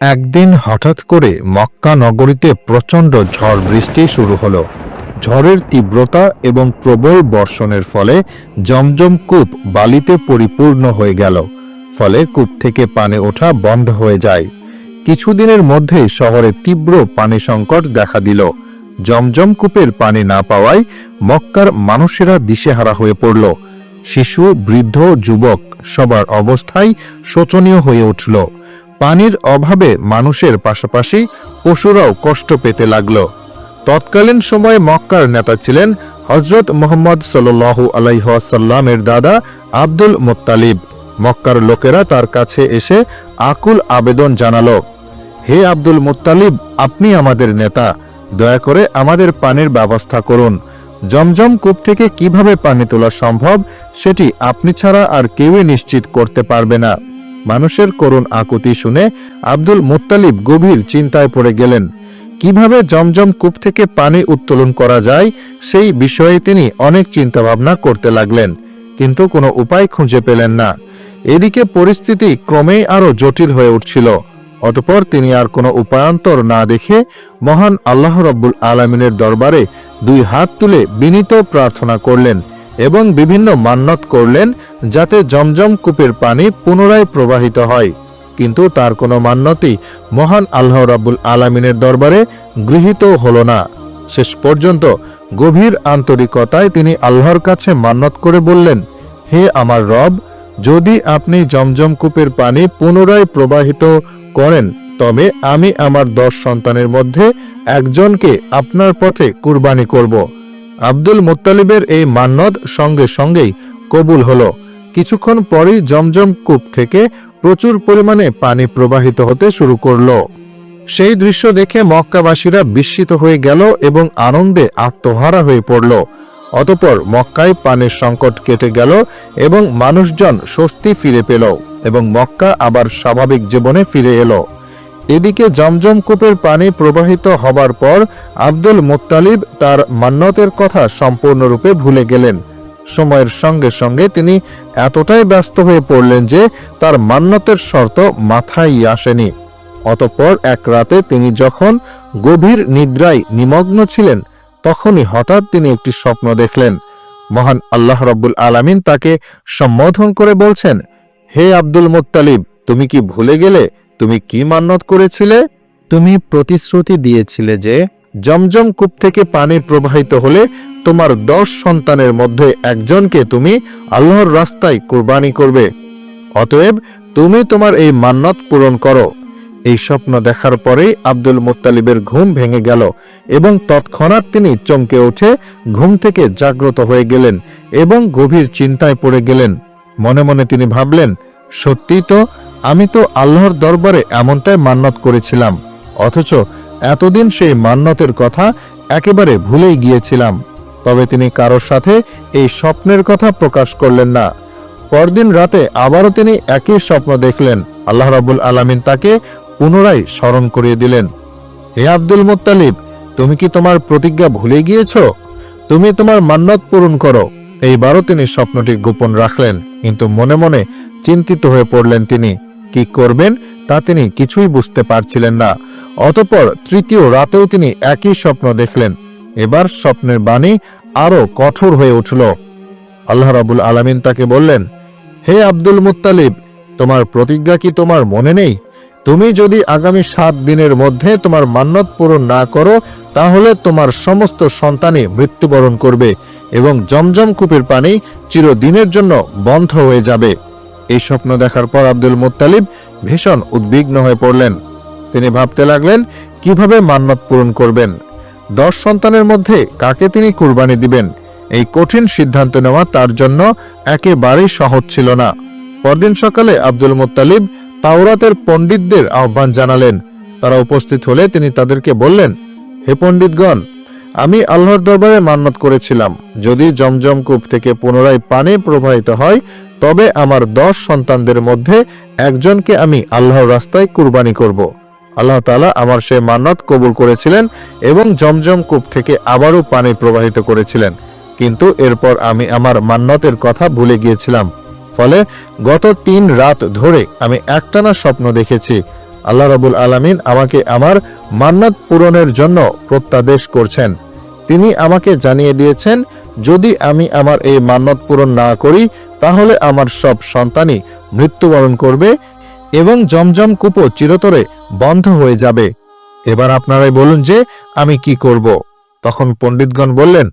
একদিন হঠাৎ করে মক্কা নগরীতে প্রচণ্ড ঝড় বৃষ্টি শুরু হলো। ঝড়ের তীব্রতা এবং প্রবল বর্ষণের ফলে জমজম কূপ বালিতে পরিপূর্ণ হয়ে গেল, ফলে কূপ থেকে পানি ওঠা বন্ধ হয়ে যায়। কিছুদিনের মধ্যে শহরে তীব্র পানি সংকট দেখা দিল। জমজম কূপের পানি না পাওয়ায় মক্কার মানুষেরা দিশেহারা হয়ে পড়ল। শিশু, বৃদ্ধ, যুবক সবার অবস্থাই শোচনীয় হয়ে উঠল। পানির অভাবে মানুষের পাশাপাশি পশুরাও কষ্ট পেতে লাগল। তৎকালীন সময়ে মক্কার নেতা ছিলেন হজরত মোহাম্মদ সাল্লু আলাইহাসাল্লামের দাদা আব্দুল মোত্তালিব। মক্কার লোকেরা তার কাছে এসে আকুল আবেদন জানালো, হে আব্দুল মোত্তালিব, আপনি আমাদের নেতা। দয়া করে আমাদের পানির ব্যবস্থা করুন। জমজম কূপ থেকে কীভাবে পানি তোলা সম্ভব, সেটি আপনি ছাড়া আর কেউই নিশ্চিত করতে পারবে না। মানুষের করুণ আকুতি শুনে আব্দুল মুত্তালিব গভীর চিন্তায় পড়ে গেলেন। কীভাবে জমজম কূপ থেকে পানি উত্তোলন করা যায়, সেই বিষয়ে তিনি অনেক চিন্তাভাবনা করতে লাগলেন, কিন্তু কোনো উপায় খুঁজে পেলেন না। এদিকে পরিস্থিতি ক্রমেই আরও জটিল হয়ে উঠছিল। অতপর তিনি আর কোনো উপায়ান্তর না দেখে মহান আল্লাহ রব্বুল আলমিনের দরবারে দুই হাত তুলে বিনীত প্রার্থনা করলেন এবং বিভিন্ন মান্যত করলেন যাতে জমজম কূপের পানি পুনরায় প্রবাহিত হয়। কিন্তু তার কোনো মান্যতই মহান আল্লাহ রাব্বুল আলামিনের দরবারে গৃহীত হল না। শেষ পর্যন্ত গভীর আন্তরিকতায় তিনি আল্লাহর কাছে মান্যত করে বললেন, হে আমার রব, যদি আপনি জমজম কূপের পানি পুনরায় প্রবাহিত করেন, তবে আমি আমার দশ সন্তানের মধ্যে একজনকে আপনার পথে কুরবানি করব। আব্দুল মোত্তালিবের এই মান্যত সঙ্গে সঙ্গেই কবুল হলো। কিছুক্ষণ পরেই জমজম কূপ থেকে প্রচুর পরিমাণে পানি প্রবাহিত হতে শুরু করল। সেই দৃশ্য দেখে মক্কাবাসীরা বিস্মিত হয়ে গেল এবং আনন্দে আত্মহারা হয়ে পড়ল। অতপর মক্কায় পানির সংকট কেটে গেল এবং মানুষজন স্বস্তি ফিরে পেল এবং মক্কা আবার স্বাভাবিক জীবনে ফিরে এলো। এদিকে জমজম কূপের পানি প্রবাহিত হবার পর আব্দুল মুত্তালিব তার মান্যতের কথা সম্পূর্ণরূপে ভুলে গেলেন। সময়ের সঙ্গে সঙ্গে তিনি এতটাই ব্যস্ত হয়ে পড়লেন যে তার মান্যতের শর্ত মাথায় আসেনি। অতঃপর এক রাতে তিনি যখন গভীর নিদ্রায় নিমগ্ন ছিলেন, তখনই হঠাৎ তিনি একটি স্বপ্ন দেখলেন। মহান আল্লাহ রব্বুল আলামিন তাকে সম্বোধন করে বলছেন, হে আব্দুল মুত্তালিব, তুমি কি ভুলে গেলে? তুমি কি মান্যত করেছিলে? তুমি প্রতিশ্রুতি দিয়েছিলে যে, জমজম কূপ থেকে পানি প্রবাহিত হলে তোমার দশ সন্তানের মধ্যে একজনকে তুমি আল্লাহর রাস্তায় কুরবানি করবে। অতএব তুমি তোমার এই মান্যত পূরণ করো। এই স্বপ্ন দেখার পরেই আব্দুল মুত্তালিবের ঘুম ভেঙে গেল এবং তৎক্ষণাৎ তিনি চমকে উঠে ঘুম থেকে জাগ্রত হয়ে গেলেন এবং গভীর চিন্তায় পড়ে গেলেন। মনে মনে তিনি ভাবলেন সত্যি তো আমি তো আল্লাহর দরবারে এমনটাই মান্যত করেছিলাম, অথচ এতদিন সেই মান্যতের কথা একেবারে ভুলেই গিয়েছিলাম। তবে তিনি কারোর সাথে এই স্বপ্নের কথা প্রকাশ করলেন না। পরদিন রাতে আবারও তিনি একই স্বপ্ন দেখলেন। আল্লাহ রাবুল আলামিন তাকে পুনরায় স্মরণ করিয়ে দিলেন। হে আব্দুল মুত্তালিব, তুমি কি তোমার প্রতিজ্ঞা ভুলে গিয়েছ? তুমি তোমার মান্যত পূরণ করো। এইবারও তিনি স্বপ্নটি গোপন রাখলেন, কিন্তু মনে মনে চিন্তিত হয়ে পড়লেন তিনি। কি করবেন তা তিনি কিছুই বুঝতে পারছিলেন না। অতপর তৃতীয় রাতেও তিনি একই স্বপ্ন দেখলেন। এবার স্বপ্নের বাণী আরও কঠোর হয়ে উঠল। আল্লাহ রাবুল আলামিন তাকে বললেন, হে আব্দুল মুত্তালিব, তোমার প্রতিজ্ঞা কি তোমার মনে নেই? তুমি যদি আগামী সাত দিনের মধ্যে তোমার মান্যত পূরণ না করো, তাহলে তোমার সমস্ত সন্তানই মৃত্যুবরণ করবে এবং জমজম কূপের পানি চিরদিনের জন্য বন্ধ হয়ে যাবে। এই স্বপ্ন দেখার পর আব্দুল মুত্তালিব ভীষণ উদ্বিগ্ন হয়ে পড়লেন। তিনি ভাবতে লাগলেন, কীভাবে মান্যত পূরণ করবেন? দশ সন্তানের মধ্যে কাকে তিনি কুরবানি দিবেন? এই কঠিন সিদ্ধান্ত নেওয়া তার জন্য একেবারেই সহজ ছিল না। পরদিন সকালে আব্দুল মুত্তালিব তাওরাতের পণ্ডিতদের আহ্বান জানালেন। তারা উপস্থিত হলে তিনি তাদেরকে বললেন, হে পণ্ডিতগণ আমি আল্লাহর দরবারে মান্যত করেছিলাম। যদি জমজম কূপ থেকে পুনরায় পানি প্রবাহিত হয়, তবে আমার দশ সন্তানদের মধ্যে একজনকে আমি আল্লাহর রাস্তায় কুরবানি করব। আল্লাহ তালা আমার সে মান্যত কবুল করেছিলেন এবং জমজম কূপ থেকে আবারও পানি প্রবাহিত করেছিলেন। কিন্তু এরপর আমি আমার মান্যতের কথা ভুলে গিয়েছিলাম। ফলে গত তিন রাত ধরে আমি একটানা স্বপ্ন দেখেছি। আল্লাহ রাবুল আলামিন আমাকে আমার মান্নাত পূরণের জন্য প্রত্যাদেশ করছেন। তিনি আমাকে জানিয়ে দিয়েছেন, যদি আমি আমার এই মান্নত পূরণ না করি, তাহলে আমার সব সন্তানই মৃত্যুবরণ করবে এবং জমজম কূপও চিরতরে বন্ধ হয়ে যাবে। এবার আপনারাই বলুন যে, আমি কি করব? তখন পণ্ডিতগণ বললেন,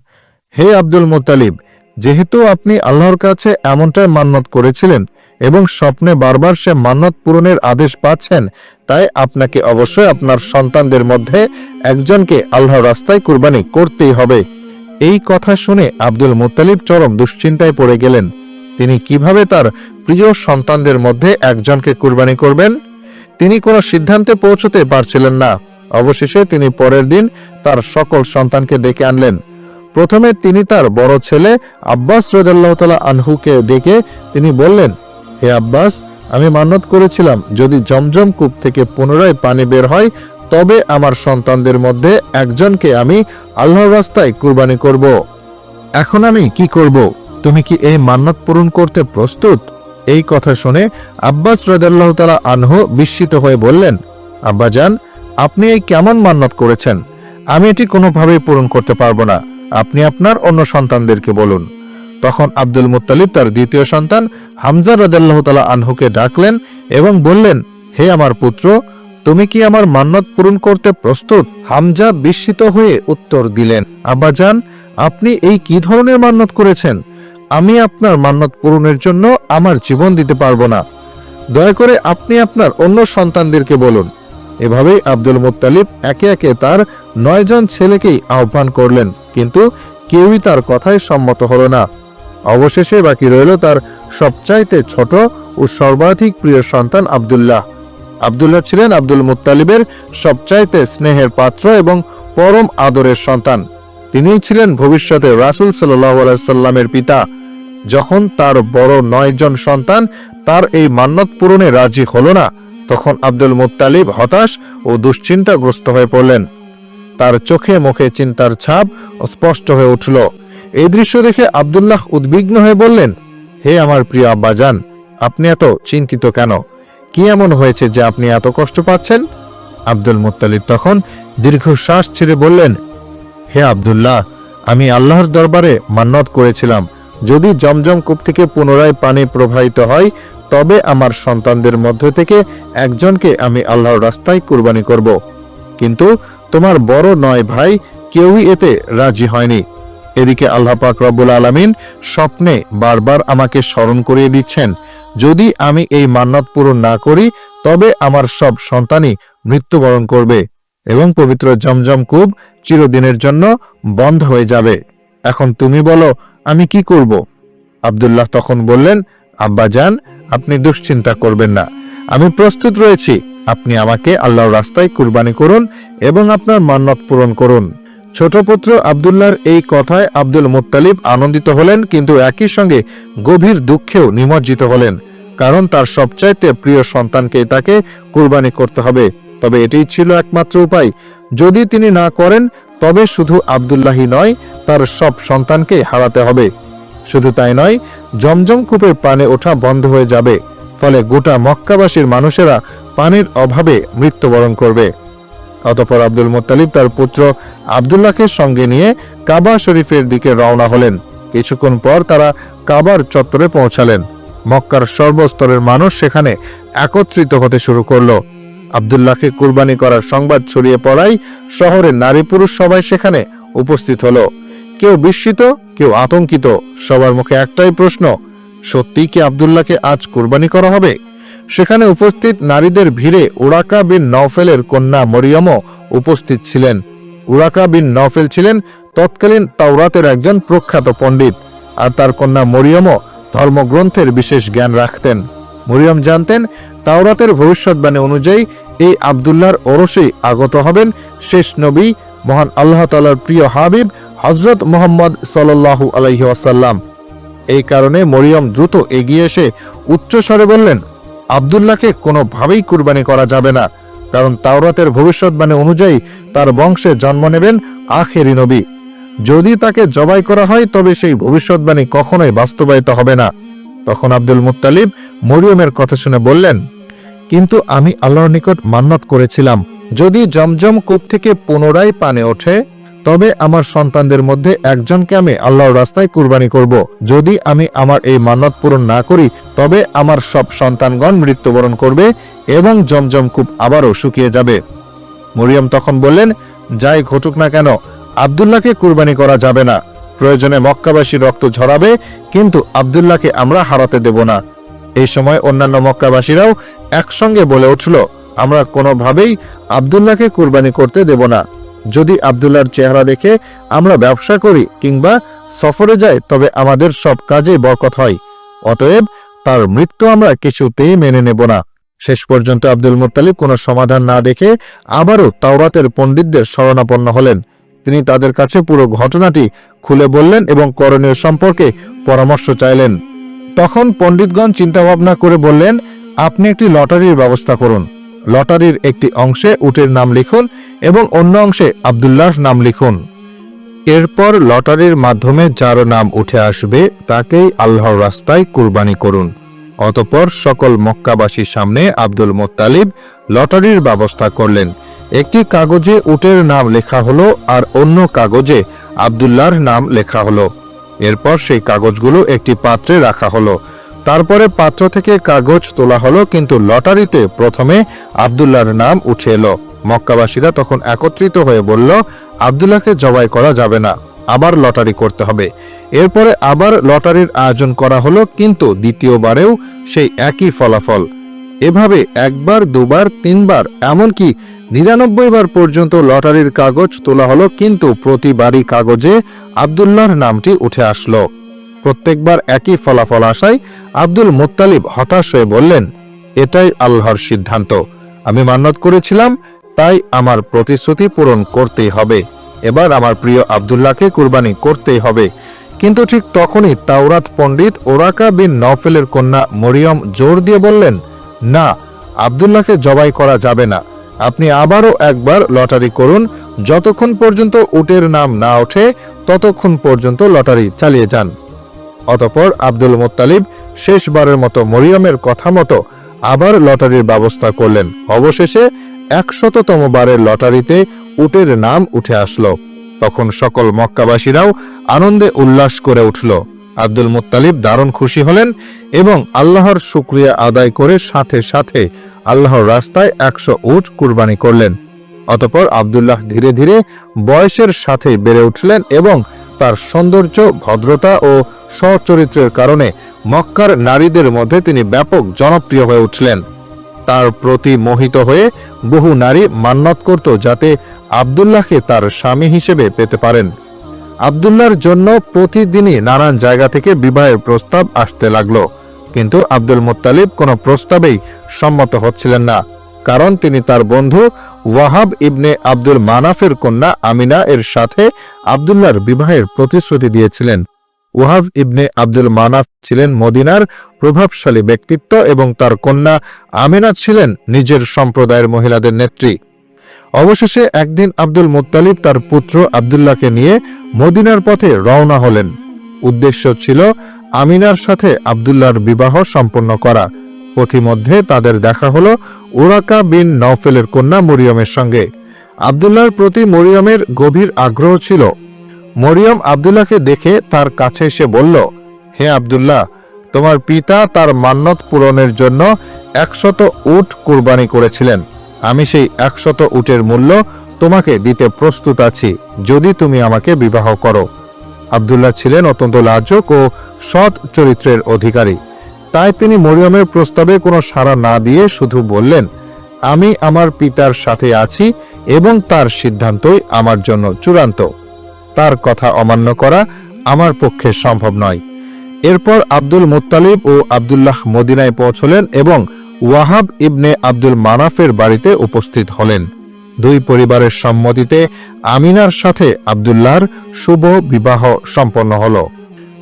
হে আব্দুল মুতালিব যেহেতু আপনি আল্লাহর কাছে এমনটাই মান্নত করেছিলেন এবং স্বপ্নে বারবার সে মান্নত পূরণের আদেশ পাচ্ছেন তাই আপনাকে অবশ্যই আপনার সন্তানদের মধ্যে একজনকে আল্লাহর রাস্তায় কুরবানি করতেই হবে। এই কথা শুনে আব্দুল মুত্তালিব চরম দুশ্চিন্তায় পড়ে গেলেন। তিনি কীভাবে তার প্রিয় সন্তানদের মধ্যে একজনকে কুরবানি করবেন? তিনি কোনো সিদ্ধান্তে পৌঁছতে পারছিলেন না। অবশেষে তিনি পরের দিন তার সকল সন্তানকে ডেকে আনলেন। প্রথমে তিনি তার বড় ছেলে আব্বাস রদাল্লাহতালা আনহুকে ডেকে তিনি বললেন, হে আব্বাস আমি মান্নত করেছিলাম, যদি জমজম কূপ থেকে পুনরায় পানি বের হয়, তবে আমার সন্তানদের মধ্যে একজনকে আমি আল্লাহর রাস্তায় কুরবানি করব। এখন আমি কি করব? তুমি কি এই মান্নত পূরণ করতে প্রস্তুত? এই কথা শুনে আব্বাস রদাল্লাহ তালা আনহ বিস্মিত হয়ে বললেন আব্বাজান আপনি এই কেমন মান্নত করেছেন? আমি এটি কোনোভাবেই পূরণ করতে পারব না। আপনি আপনার অন্য সন্তানদেরকে বলুন। তখন আব্দুল মুতালিব তার দ্বিতীয় সন্তান হামজা রদাল্লাহ তালা আনহুকে ডাকলেন এবং বললেন, হে আমার পুত্র, তুমি কি আমার মান্নত পূরণ করতে প্রস্তুত? হামজা বিস্মিত হয়ে উত্তর দিলেন আব্বাজান আপনি এই কি ধরনের মান্নত করেছেন? আমি আপনার মান্নত পূরণের জন্য আমার জীবন দিতে পারব না। দয়া করে আপনি আপনার অন্য সন্তানদেরকে বলুন। এভাবেই আব্দুল মুত্তালিব একে একে তার নয়জন ছেলেকেই আহ্বান করলেন, কিন্তু কেউই তার কথায় সম্মত হলো না। অবশেষে বাকি রইল তার সবচাইতে ছোট ও সর্বাধিক প্রিয় সন্তান আব্দুল্লাহ। আব্দুল্লাহ ছিলেন আব্দুল মুত্তালিবের সবচাইতে স্নেহের পাত্র এবং পরম আদরের সন্তান। তিনিই ছিলেন ভবিষ্যতে রাসুল সাল্লামের পিতা। যখন তার বড় নয়জন সন্তান তার এই মান্যত পূরণে রাজি হলো না, তখন আব্দুল মুত্তালিব হতাশ ও দুশ্চিন্তাগ্রস্ত হয়ে পড়লেন। তার চোখে মুখে চিন্তার ছাপ স্পষ্ট হয়ে উঠল। এই দৃশ্য দেখে আব্দুল্লাহ উদ্বিগ্ন হয়ে বললেন, হে আমার প্রিয় আব্বাজান, আপনি এত চিন্তিত কেন? কি এমন হয়েছে যে আপনি এত কষ্ট পাচ্ছেন? আব্দুল মুত্তালিব তখন দীর্ঘশ্বাস ছেড়ে বললেন, হে আব্দুল্লাহ, আমি আল্লাহর দরবারে মান্নত করেছিলাম। যদি জমজম কূপ থেকে পুনরায় পানি প্রবাহিত হয়, তবে আমার সন্তানদের মধ্য থেকে একজনকে আমি আল্লাহর রাস্তায় কুরবানি করব। কিন্তু তোমার বড় নয় ভাই কেউই এতে রাজি হয়নি। এদিকে আল্লাহ পাক রব্বুল আলামিন স্বপ্নে বারবার আমাকে স্মরণ করিয়ে দিচ্ছেন, যদি আমি এই মান্নাত পূরণ না করি, তবে আমার সব সন্তানই মৃত্যুবরণ করবে এবং পবিত্র জমজম কূপ চিরদিনের জন্য বন্ধ হয়ে যাবে। এখন তুমি বলো, আমি কি করব? আব্দুল্লাহ তখন বললেন, আব্বা যান আপনি দুশ্চিন্তা করবেন না। আমি প্রস্তুত রয়েছি, আপনি আমাকে আল্লাহর রাস্তায় কুরবানি করুন এবং আপনার মান্নত পূরণ করুন। ছোট পুত্র আবদুল্লাহর এই কথায় আব্দুল মুত্তালিব আনন্দিত হলেন, কিন্তু একই সঙ্গে গভীর দুঃখেও নিমজ্জিত হলেন। কারণ তার সবচাইতে প্রিয় সন্তানকে তাকে কুরবানি করতে হবে। তবে এটাই ছিল একমাত্র উপায়। যদি তিনি না করেন, তবে শুধু আবদুল্লাহি নয়, তার সব সন্তানকে হারাতে হবে। শুধু তাই নয়, জমজম কূপের পানে ওঠা বন্ধ হয়ে যাবে। ফলে গোটা মক্কাবাসীর মানুষেরা পানির অভাবে মৃত্যুবরণ করবে। অতপর আব্দুল মোত্তালিব তার পুত্র আবদুল্লাহকে সঙ্গে নিয়ে কাবা শরীফের দিকে রওনা হলেন। কিছুক্ষণ পর তারা কাবার চত্বরে পৌঁছালেন। মক্কার সর্বস্তরের মানুষ সেখানে একত্রিত হতে শুরু করল। আবদুল্লাহকে কুরবানি করার সংবাদ ছড়িয়ে পড়ায় শহরের নারী পুরুষ সবাই সেখানে উপস্থিত হলো। কেউ বিস্মিত, কেউ আতঙ্কিত, সবার মুখে একটাই প্রশ্ন সত্যি কি আবদুল্লাহকে আজ কুরবানি করা হবে? সেখানে উপস্থিত নারীদের ভিড়ে উরাকা বিন নওফেলের কন্যা মরিয়মও উপস্থিত ছিলেন। উরাকা বিন নওফেল ছিলেন তৎকালীন তাওরাতের একজন প্রখ্যাত পণ্ডিত, আর তার কন্যা মরিয়মও ধর্মগ্রন্থের বিশেষ জ্ঞান রাখতেন। মরিয়ম জানতেন, তাওরাতের ভবিষ্যৎবাণী অনুযায়ী এই আবদুল্লাহর ওরসেই আগত হবেন শেষ নবী মহান আল্লাহ তালার প্রিয় হাবিব হজরত মোহাম্মদ সাল্লাহু আলহি আসাল্লাম এই কারণে মরিয়ম দ্রুত এগিয়ে এসে উচ্চস্বরে বললেন আবদুল্লাহকে কোনোভাবেই কুরবানি করা যাবে না, কারণ তাওরাতের ভবিষ্যৎবাণী অনুযায়ী তার বংশে জন্ম নেবেন আখেরি নবী। যদি তাকে জবাই করা হয়, তবে সেই ভবিষ্যৎবাণী কখনোই বাস্তবায়িত হবে না। তখন আব্দুল মুত্তালিব মরিয়মের কথা শুনে বললেন, কিন্তু আমি আল্লাহর নিকট মান্নত করেছিলাম, যদি জমজম কূপ থেকে পুনরায় পানে ওঠে তবে আমার সন্তানদের মধ্যে একজনকে আমি আল্লাহর রাস্তায় কুরবানি করব। যদি আমি আমার এই মান্নত পূরণ না করি, তবে আমার সব সন্তানগণ মৃত্যুবরণ করবে এবং জমজম কূপ আবারও শুকিয়ে যাবে। মরিয়ম তখন বললেন, যাই ঘটুক না কেন, আবদুল্লাহকে কুরবানি করা যাবে না। প্রয়োজনে মক্কাবাসী রক্ত ঝরাবে, কিন্তু আবদুল্লাহকে আমরা হারাতে দেব না। এই সময় অন্যান্য মক্কাবাসীরাও একসঙ্গে বলে উঠল, আমরা কোনোভাবেই আবদুল্লাহকে কুরবানি করতে দেব না। যদি আবদুল্লাহর চেহারা দেখে আমরা ব্যবসা করি কিংবা সফরে যাই, তবে আমাদের সব কাজে বরকত হয়। অতএব তার মৃত্যু আমরা কিছুতেই মেনে নেব না। শেষ পর্যন্ত আব্দুল মুত্তালিব কোনো সমাধান না দেখে আবারও তাওরাতের পণ্ডিতদের শরণাপন্ন হলেন। তিনি তাদের কাছে পুরো ঘটনাটি খুলে বললেন এবং করণীয় সম্পর্কে পরামর্শ চাইলেন। তখন পণ্ডিতগণ চিন্তাভাবনা করে বললেন, আপনি একটি লটারির ব্যবস্থা করুন। লটারির একটি অংশে উটের নাম লিখুন এবং অন্য অংশে আবদুল্লাহর নাম লিখুন। এরপর লটারির মাধ্যমে যার নাম উঠে আসবে, তাকেই আল্লাহর রাস্তায় কুরবানি করুন। অতপর সকল মক্কাবাসীর সামনে আব্দুল মোত্তালিব লটারির ব্যবস্থা করলেন। একটি কাগজে উটের নাম লেখা হলো আর অন্য কাগজে আবদুল্লাহর নাম লেখা হলো। এরপর সেই কাগজগুলো একটি পাত্রে রাখা হলো। তারপরে পাত্র থেকে কাগজ তোলা হলো, কিন্তু লটারিতে প্রথমে আবদুল্লাহর নাম উঠে এলো। মক্কাবাসীরা তখন একত্রিত হয়ে বলল, আবদুল্লাহকে জবাই করা যাবে না, আবার লটারি করতে হবে। এরপরে আবার লটারির আয়োজন করা হলো, কিন্তু দ্বিতীয়বারেও সেই একই ফলাফল। এভাবে একবার, দুবার, তিনবার, এমনকি নিরানব্বই বার পর্যন্ত লটারির কাগজ তোলা হলো, কিন্তু প্রতিবারই কাগজে আবদুল্লাহর নামটি উঠে আসলো। প্রত্যেকবার একই ফলাফল আসায় আব্দুল মুত্তালিব হতাশ হয়ে বললেন, এটাই আল্লাহর সিদ্ধান্ত। আমি মান্নত করেছিলাম, তাই আমার প্রতিশ্রুতি পূরণ করতেই হবে। এবার আমার প্রিয় আবদুল্লাহকে কুরবানি করতেই হবে। কিন্তু ঠিক তখনই তাওরাত পণ্ডিত ওরাকা বিন নফেলের কন্যা মরিয়ম জোর দিয়ে বললেন, না, আবদুল্লাহকে জবাই করা যাবে না। আপনি আবারও একবার লটারি করুন। যতক্ষণ পর্যন্ত উটের নাম না ওঠে, ততক্ষণ পর্যন্ত লটারি চালিয়ে যান। অতপর আব্দুল মোত্তালিব শেষবারের মতো মরিয়মের কথা মতো আবার লটারির ব্যবস্থা করলেন। অবশেষে একশততম বারের লটারিতে উটের নাম উঠে আসলো। তখন সকল মক্কাবাসীরাও আনন্দে উল্লাস করে উঠল। আব্দুল মুত্তালিব দারুণ খুশি হলেন এবং আল্লাহর শুক্রিয়া আদায় করে সাথে সাথে আল্লাহর রাস্তায় একশো উট কুরবানি করলেন। অতপর আবদুল্লাহ ধীরে ধীরে বয়সের সাথে বেড়ে উঠলেন এবং তার সৌন্দর্য, ভদ্রতা ও সচরিত্রের কারণে মক্কার নারীদের মধ্যে তিনি ব্যাপক জনপ্রিয় হয়ে উঠলেন। তার প্রতি মোহিত হয়ে বহু নারী মান্নত করত যাতে আবদুল্লাহকে তার স্বামী হিসেবে পেতে পারেন। আবদুল্লাহর জন্য প্রতিদিনই নানান জায়গা থেকে বিবাহের প্রস্তাব আসতে লাগল। কিন্তু আব্দুল মুত্তালিব কোনো প্রস্তাবেই সম্মত হচ্ছিলেন না। কারণ তিনি তার বন্ধু ওয়াহাব ইবনে আব্দুল মানাফের কন্যা আমিনা এর সাথে আবদুল্লাহর বিবাহের প্রতিশ্রুতি দিয়েছিলেন। ওয়াহাব ইবনে আব্দুল মানাফ ছিলেন মদিনার প্রভাবশালী ব্যক্তিত্ব এবং তার কন্যা আমিনা ছিলেন নিজের সম্প্রদায়ের মহিলাদের নেত্রী। অবশেষে একদিন আব্দুল মুত্তালিব তার পুত্র আবদুল্লাহকে নিয়ে মদিনার পথে রওনা হলেন। উদ্দেশ্য ছিল আমিনার সাথে আবদুল্লাহর বিবাহ সম্পন্ন করা। পথিমধ্যে তাদের দেখা হলো ওরাকা বিন নওফেলের কন্যা মরিয়মের সঙ্গে। আবদুল্লাহর প্রতি মরিয়মের গভীর আগ্রহ ছিল। মরিয়ম আবদুল্লাহকে দেখে তার কাছে এসে বলল, হে আবদুল্লাহ, তোমার পিতা তার মান্নত পূরণের জন্য একশত উট কুরবানি করেছিলেন। আমি সেই একশত উটের মূল্য তোমাকে দিতে প্রস্তুত আছি, যদি তুমি আমাকে বিবাহ করো। আবদুল্লাহ ছিলেন অত্যন্ত লাজক ও সৎ চরিত্রের অধিকারী। তাই তিনি মরিয়মের প্রস্তাবে কোনো সাড়া না দিয়ে শুধু বললেন, আমি আমার পিতার সাথে আছি এবং তার সিদ্ধান্তই আমার জন্য চূড়ান্ত। তার কথা অমান্য করা আমার পক্ষে সম্ভব নয়। এরপর আব্দুল মুত্তালিব ও আবদুল্লাহ মদিনায় পৌঁছলেন এবং ওয়াহাব ইবনে আব্দুল মানাফের বাড়িতে উপস্থিত হলেন। দুই পরিবারের সম্মতিতে আমিনার সাথে আবদুল্লাহর শুভ বিবাহ সম্পন্ন হল।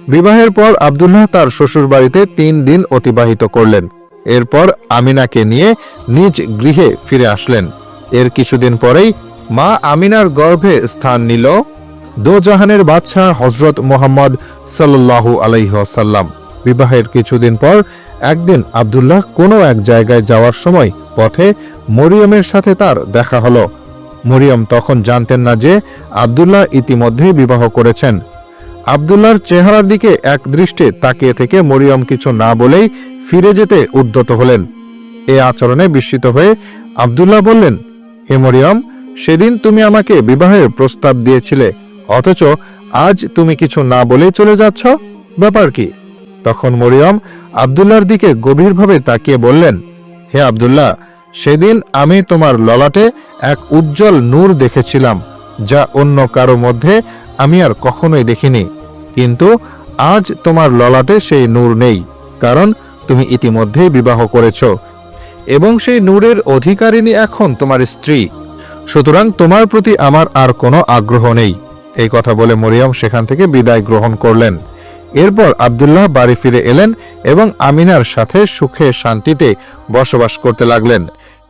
বিবাহের পর আবদুল্লাহ তার শ্বশুর বাড়িতে তিন দিন অতিবাহিত করলেন। এরপর আমিনাকে নিয়ে নিজ গৃহে ফিরে আসলেন। এর কিছুদিন পরেই মা আমিনার গর্ভে স্থান নিল দোজাহানের বাদশাহ হজরত মোহাম্মদ সাল্লাল্লাহু আলাইহাল্লাম বিবাহের কিছুদিন পর একদিন আবদুল্লাহ কোনো এক জায়গায় যাওয়ার সময় পথে মরিয়মের সাথে তার দেখা হলো। মরিয়ম তখন জানতেন না যে আবদুল্লাহ ইতিমধ্যেই বিবাহ করেছেন। আবদুল্লাহর চেহারার দিকে এক দৃষ্টে তাকিয়ে থেকে মরিয়ম কিছু না বলেই ফিরে যেতে উদ্যত হলেন। এ আচরণে বিস্মিত হয়ে আবদুল্লাহ বললেন, হে মরিয়ম, সেদিন তুমি আমাকে বিবাহের প্রস্তাব দিয়েছিলে, অথচ আজ তুমি কিছু না বলেই চলে যাচ্ছ? ব্যাপার কি? তখন মরিয়ম আবদুল্লাহর দিকে গভীরভাবে তাকিয়ে বললেন, হে আবদুল্লাহ, সেদিন আমি তোমার ললাটে এক উজ্জ্বল নূর দেখেছিলাম, যা অন্য কারও মধ্যে আমি আর কখনোই দেখিনি। কিন্তু আজ তোমার ললাটে সেই নূর নেই, কারণ তুমি ইতিমধ্যেই বিবাহ করেছ। এবং সেই নূরের অধিকারিণী এখন তোমার স্ত্রী। সুতরাং তোমার প্রতি আমার আর কোনো আগ্রহ নেই। এই কথা বলে মরিয়ম সেখান থেকে বিদায় গ্রহণ করলেন। এরপর আবদুল্লাহ বাড়ি ফিরে এলেন এবং আমিনার সাথে সুখে শান্তিতে বসবাস করতে লাগলেন।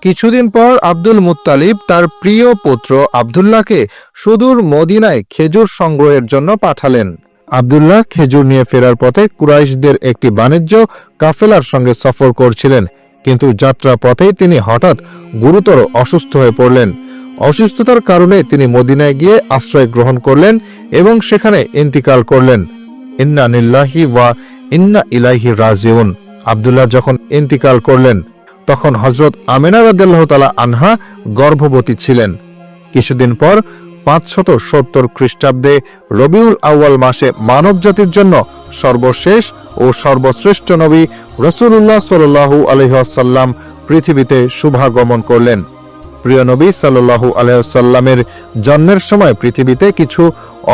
কিছুদিন পর আব্দুল মুত্তালিব তার প্রিয় পুত্র আবদুল্লাহকে সুদূর মদিনায় খেজুর সংগ্রহের জন্য পাঠালেন। আবদুল্লাহ খেজুর নিয়ে ফেরার পথে কুরাইশদের একটি বাণিজ্য কাফেলার সঙ্গে সফর করছিলেন, কিন্তু যাত্রা পথেই তিনি হঠাৎ গুরুতর অসুস্থ হয়ে পড়লেন। অসুস্থতার কারণে তিনি মদিনায় গিয়ে আশ্রয় গ্রহণ করলেন এবং সেখানে ইন্তিকাল করলেন। ইন্না নিল্লাহি ওয়া ইন্না ইলাইহি রাজিউন। আবদুল্লাহ যখন ইন্তিকাল করলেন, তখন হজরত আমিনা তাআলা আনহা গর্ভবতী ছিলেন। কিছুদিন পর পাঁচশত সত্তর খ্রিস্টাব্দে রবিউল আউয়াল মাসে মানবজাতির জন্য সর্বশেষ ও সর্বশ্রেষ্ঠ নবী রসুল্লাহ সাল্লু আলহাসাল্লাম পৃথিবীতে শুভাগমন করলেন। প্রিয় নবী সাল্লু আলহাসাল্লামের জন্মের সময় পৃথিবীতে কিছু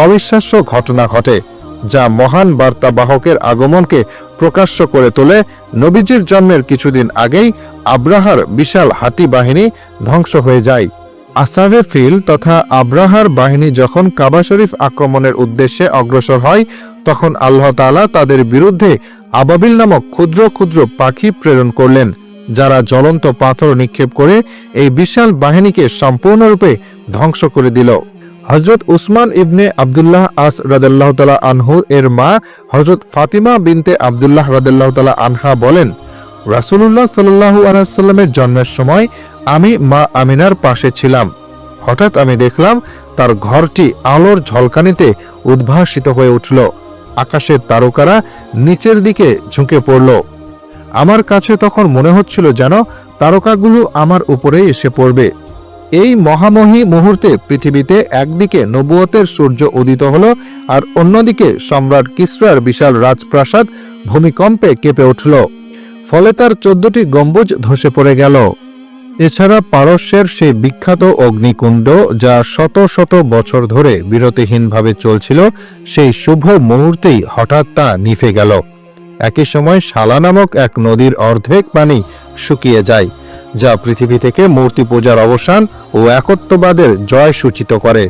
অবিশ্বাস্য ঘটনা ঘটে, যা মহান বার্তাবাহকের আগমনকে প্রকাশ্য করে তোলে। নবীজির জন্মের কিছুদিন আগেই আব্রাহার বিশাল হাতি বাহিনী ধ্বংস হয়ে যায়। আসাভে ফিল তথা আব্রাহার বাহিনী যখন কাবা শরীফ আক্রমণের উদ্দেশ্যে অগ্রসর হয়, তখন আল্লাহ তাআলা তাদের বিরুদ্ধে আবাবিল নামক ক্ষুদ্র ক্ষুদ্র পাখি প্রেরণ করলেন, যারা জ্বলন্ত পাথর নিক্ষেপ করে এই বিশাল বাহিনীকে সম্পূর্ণরূপে ধ্বংস করে দিল। হজরত উসমান ইবনে আবদুল্লাহ আস রাদাল্লাহ তালা আনহু এর মা হজরত ফাতিমা বিনতে আবদুল্লাহ রাদাল্লাহ তালা আনহা বলেন, রাসুলুল্লাহ সাল্লাহু আলাইসাল্লামের জন্মের সময় আমি মা আমিনার পাশে ছিলাম। হঠাৎ আমি দেখলাম তার ঘরটি আলোর ঝলকানিতে উদ্ভাসিত হয়ে উঠল। আকাশের তারকারা নিচের দিকে ঝুঁকে পড়ল। আমার কাছে তখন মনে হচ্ছিল যেন তারকাগুলো আমার উপরে এসে পড়বে। এই মহামহী মুহূর্তে পৃথিবীতে একদিকে নবুয়তের সূর্য উদিত হল আর অন্যদিকে সম্রাট কিসরার বিশাল রাজপ্রাসাদ ভূমিকম্পে কেঁপে উঠল। ফলে তার চোদ্দটি গম্বুজ ধসে পড়ে গেল। এছাড়া পারস্যের সেই বিখ্যাত অগ্নিকুণ্ড, যা শত শত বছর ধরে বিরতিহীনভাবে চলছিল, সেই শুভ মুহূর্তেই হঠাৎ তা নিফে গেল। একই সময় শালা নামক এক নদীর অর্ধেক পানি শুকিয়ে যায়, যা পৃথিবী থেকে মূর্তি পূজার অবসান ও একত্ববাদের জয় সূচিত করে।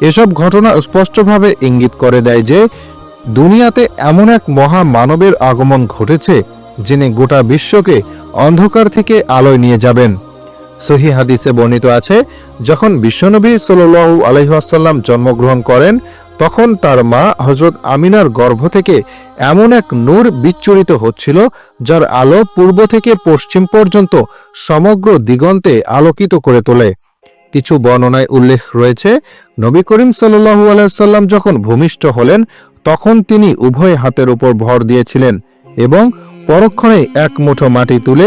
এসব ঘটনা স্পষ্টভাবে ইঙ্গিত করে দেয় যে, দুনিয়াতে এমন এক মহা মানবের আগমন ঘটেছে, যিনি গোটা বিশ্বকে অন্ধকার থেকে আলোয় নিয়ে যাবেন। সহি হাদিসে বর্ণিত আছে, যখন বিশ্বনবী সাল্লু আলহাসাল্লাম জন্মগ্রহণ করেন, তখন তার মা হজরত আমিনার গর্ভ থেকে এমন এক নূর বিচ্ছুরিত হচ্ছিল, যার আলো পূর্ব থেকে পশ্চিম পর্যন্ত সমগ্র দিগন্তে আলোকিত করে তোলে। কিছু বর্ণনায় উল্লেখ রয়েছে, নবী করিম সাল্লু আলাইসাল্লাম যখন ভূমিষ্ঠ হলেন, তখন তিনি উভয় হাতের উপর ভর দিয়েছিলেন এবং পরক্ষণে এক মুঠো মাটি তুলে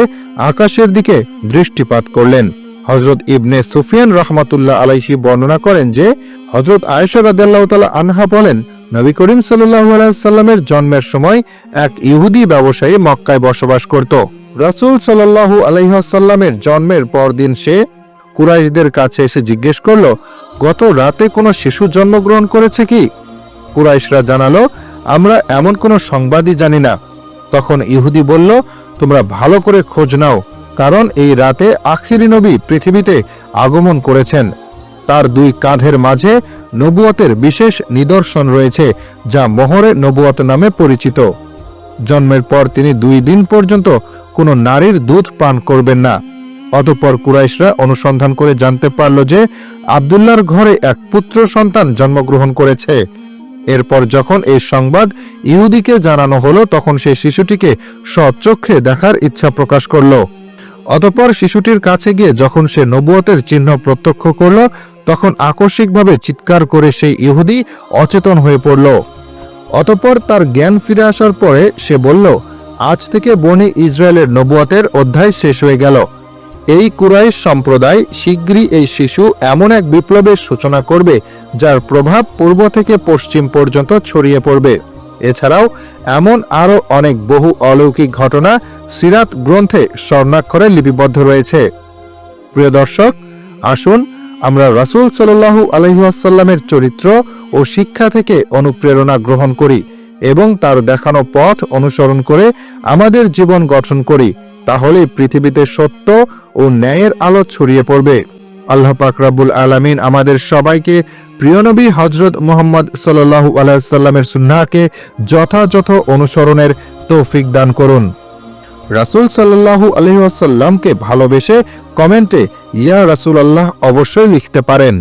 আকাশের দিকে দৃষ্টিপাত করলেন। হজরত ইবনে সুফিয়ান রহমাতুল্লাহ আলাইহি বর্ণনা করেন যে হজরত আয়েশা রাদিয়াল্লাহু আনহা বলেন, নবী করিম সাল্লাল্লাহু আলাইহি সাল্লামের জন্মের সময় এক ইহুদি ব্যবসায়ী মক্কায় বসবাস করত। রাসূল সাল্লাল্লাহু আলাইহি সাল্লামের জন্মের পরদিন সে কুরাইশদের কাছে এসে জিজ্ঞেস করল, গত রাতে কোনো শিশু জন্মগ্রহণ করেছে কি? কুরাইশরা জানালো, আমরা এমন কোনো সংবাদই জানি না। তখন ইহুদি বলল, তোমরা ভালো করে খোঁজ নাও, কারণ এই রাতে আখিরি নবী পৃথিবীতে আগমন করেছেন। তার দুই কাঁধের মাঝে নবুয়তের বিশেষ নিদর্শন রয়েছে, যা মোহরে নবুয়ত নামে পরিচিত। জন্মের পর তিনি দুই দিন পর্যন্ত কোনো নারীর দুধ পান করবেন না। অতঃপর কুরাইশরা অনুসন্ধান করে জানতে পারল যে আবদুল্লাহর ঘরে এক পুত্র সন্তান জন্মগ্রহণ করেছে। এরপর যখন এই সংবাদ ইহুদিকে জানানো হলো, তখন সে শিশুটিকে সচক্ষে দেখার ইচ্ছা প্রকাশ করল। অতঃপর শিশুটির কাছে গিয়ে যখন সে নবুয়তের চিহ্ন প্রত্যক্ষ করল, তখন আকস্মিকভাবে চিৎকার করে সেই ইহুদি অচেতন হয়ে পড়ল। অতপর তার জ্ঞান ফিরে আসার পরে সে বলল, আজ থেকে বনি ইসরায়েলের নবুয়তের অধ্যায় শেষ হয়ে গেল। এই কুরাইশ সম্প্রদায় শীঘ্রই এই শিশু এমন এক বিপ্লবের সূচনা করবে, যার প্রভাব পূর্ব থেকে পশ্চিম পর্যন্ত ছড়িয়ে পড়বে। এছাড়াও এমন আরও অনেক বহু অলৌকিক ঘটনা সিরাত গ্রন্থে স্বর্ণাক্ষরে লিপিবদ্ধ রয়েছে। প্রিয় দর্শক, আসুন আমরা রাসূল সাল্লাল্লাহু আলহিহাসাল্লামের চরিত্র ও শিক্ষা থেকে অনুপ্রেরণা গ্রহণ করি এবং তার দেখানো পথ অনুসরণ করে আমাদের জীবন গঠন করি। তাহলে পৃথিবীতে সত্য ও ন্যায়ের আলো ছড়িয়ে পড়বে। আল্লাহ পাক রাব্বুল আলামিন আমাদের সবাইকে প্রিয়নবী হজরত মোহাম্মদ সাল্লাল্লাহু আলাইসাল্লামের সুন্নাহকে যথাযথ অনুসরণের তৌফিক দান করুন। রাসূল সাল্লাল্লাহু আলহিহাসাল্লামকে ভালোবেসে কমেন্টে, ইয়া রাসূল আল্লাহ অবশ্যই লিখতে পারেন।